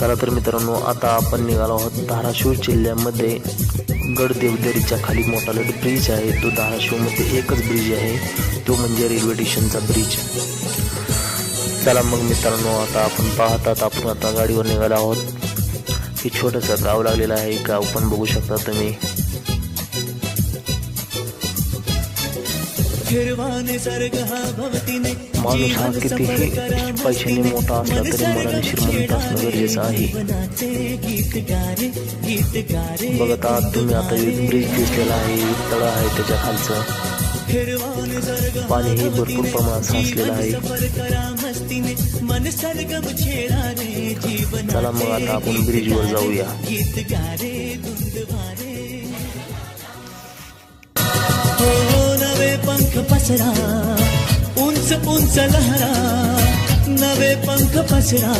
चला तर मित्रांनो आता आपण निघालो आहोत धाराशिव जिल्ह्यामध्ये. गडदेवदरीच्या खाली मोठा लढ ब्रिज आहे. तो धाराशिवमध्ये एकच ब्रिज आहे. तो म्हणजे रेल्वे स्टेशनचा ब्रिज चला मग मित्रांनो आता आपण पाहतात आपण आता गाडीवर निघालो आहोत. हे छोटंसं गाव लागलेलं आहे. गाव पण बघू शकता तुम्ही. माणूस हा कितीही पैशाने मोठा असला तरी मनाने श्रीमंत असणं गरजेचं आहे. बघत आहात तुम्ही आता एक ब्रिज दिसलेला आहे तळ आहे त्याच्या खालचं. पाणी हे भरपूर प्रमाणात साचलेलं आहे. चला मग आता आपण ब्रिजवर जाऊया. पसरा उंच उंच लहरा नवे पंख पसरा.